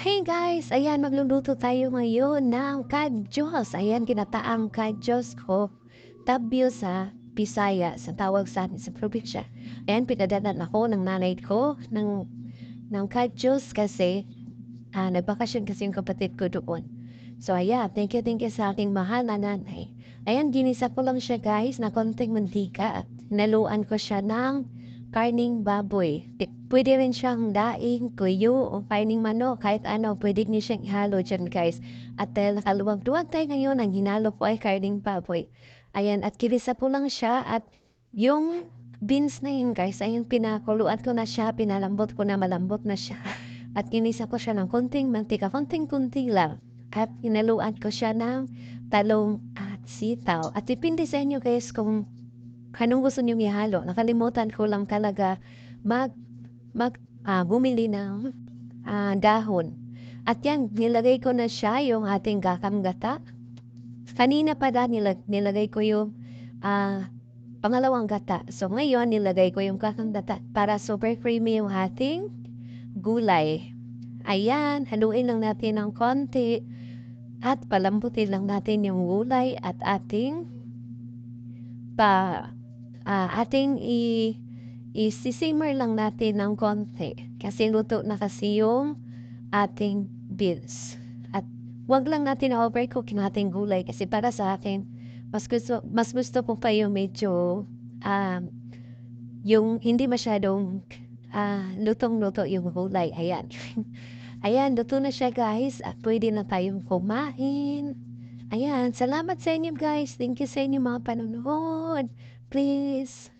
Hey guys! Ayan, magluluto tayo ngayon ng kadyos. Ayan, ginataang kadyos ko. Tabyo sa Bisaya, sa tawag sa atin sa probinsya. Ayan, pinadalan ako ng nanay ko ng, ng kadyos kasi ah, nagbakasyon kasi yung kapatid ko doon. So ayan, thank you, thank you sa aking mahal na nanay. Ayan, ginisa ko lang siya guys na konting mantika. Naluan ko siya ng karning baboy. Pwede rin siyang daing, kuyo, o karning manok, kahit ano, pwede niyo siyang ihalo dyan guys. At dahil nakaluwag-duwag tayo ngayon, ang hinalo ko ay karning baboy. Ayan, at kilisa ko lang siya at yung beans na yun guys, ayun pinakuluan ko na siya, pinalambot ko na malambot na siya. At kinisa ko siya ng konting mantika, konting-kunti lang. At inaluan ko siya ng talong at sitaw. At depende sa inyo guys kung anong gusto nyo ihalo. Nakalimutan ko lang talaga mag, mag ah, bumili ng ah, dahon. At yan, nilagay ko na siya yung ating gakam gata. Kanina pa da nilag, nilagay ko yung ah, pangalawang gata. So ngayon, nilagay ko yung gakam gata para super creamy yung ating gulay. Ayan, haluin lang natin ng konti at palambutin lang natin yung gulay at ating pa ah, ating i isisimmer lang natin ng konti kasi luto na kasi yung ating beans. At wag lang natin na-overcook yung ating gulay kasi para sa akin, mas gusto, mas gusto ko pa yung medyo um, yung hindi masyadong ah, lutong-luto yung gulay. Ayan. Ayan, luto na siya guys at pwede na tayong kumain. Ayan, salamat sa inyo guys. Thank you sa inyo mga panonood. Please.